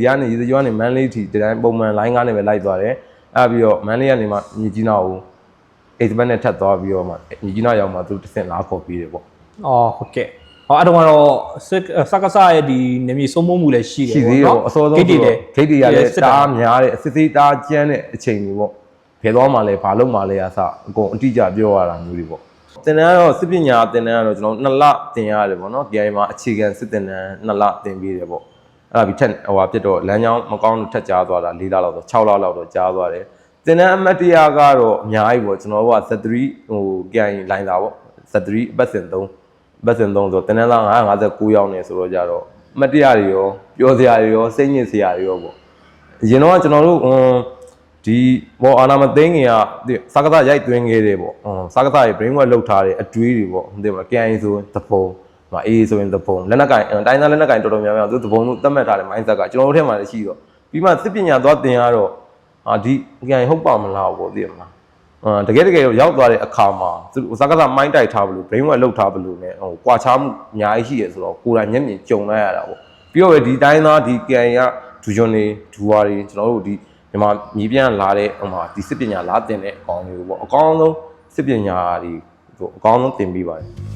ဒီကနေရေစကြိုကနေမန်းလေးထိဒီတိုင်းပုံမှန်လိုင်းကားနဲ့ပဲလိုက်သွားတယ်အဲ့ပြီးတော့မန်းလေးကနေမှမြကြီးနာကိုအိတ်ဘက်နဲ့ထပ်သွားပြီးတော့မှမြကြီးနာရောက်မှသူတစ်ဆင့်လာခေါ်ပြီးတယ်ပေါ့အော်ဟုတ်ကဲ့ဟောအဲ့တော့ကတော့စက်စကစရဲ့ဒီနေမြေစိုးမိုးမှုလည်းရှိတယ်ရှိသေးတယ်ပေါ့အစောဆုံးဂိတ်တွေလည်းဂိတ်တွေကလည်းစစ်တားများတယ်အစစ်စစ်တားကျန်းတဲ့အချိန်တွေပေါ့ဖယ်သွားမှလည်းဘာလို့မှလည်းအစအကုန်အတိအကျပြောရတာမျိုးတွေပေါ့တင်တန်းကတော့စစ်ပညာတင်တန်းကတော့ကျွန်တော်နှစ်လတင်ရတယ်ပေါ့နော် DI မှာအခြေခံစစ်တင်တန်းနှစ်လတင်ပြီးတယ်ပေါ့ အဲ့ဒါပြီးထက်ဟိုဟာပြတ်တော့လမ်းကြောင်းမကောင်းလို့ထက်ကြားသွားတာ၄လလောက်တော့6လလောက်တော့ကြားသွားတယ်တင်တန်းအမတ်တရားကတော့အများကြီးပေါ့ကျွန်တော်တို့က Z3 ဟိုပြန်လိုင်းတာပေါ့ Z3 အပတ်စဉ်3အပတ်စဉ်3ဆိုတင်တန်းသား959ရောက်နေဆိုတော့ကြတော့အမတ်တရားတွေရောပြောစရာတွေရောစိတ်ညစ်စရာတွေရောပေါ့အရင်တော့ကကျွန်တော်တို့အမ်ဒီဘောအာနာမသိငင်ကဒီစကားသားရိုက်သွင်းခဲ့တယ်ပေါ့အမ်စကားသားရဲ့ brain work လောက်ထားတဲ့အတွေးတွေပေါ့ဒီမှာ KI ဆိုရင်သဖုံ မအေးဆိုရင်သဖုံလက်နက်ကင်အတိုင်းသားလက်နက်ကင်တော်တော်များများသူသဖုံလို့သတ်မှတ်ထားတဲ့ mindset ကကျွန်တော်တို့ထဲမှာလည်းရှိတော့ပြီးမှစစ်ပညာသွားသင်ရတော့အာဒီ KI ဟုတ်ပါမလားပေါ့သိရမလားအာတကယ်တကယ်ရောက်သွားတဲ့အခါမှာသူစကားသား mind တိုက်ထားဘလို့ brain work လောက်ထားဘလို့ ਨੇ ဟိုကွာခြားမှုအများကြီးရှိရဆိုတော့ကိုယ်တိုင်မျက်မြင်ကြုံလိုက်ရတာပေါ့ပြီးတော့ပဲဒီတိုင်းသားဒီ KI ကဒူဂျွန်နေဒူဝါတွေကျွန်တော်တို့ဒီမြန်မာမြေပြန်လာတဲ့ဟိုမှာဒီစစ်ပညာလာတင်တဲ့အကောင်လေးကိုပေါ့အကောင်းဆုံးစစ်ပညာတွေဟိုအကောင်းဆုံးတင်ပြီးပါတယ်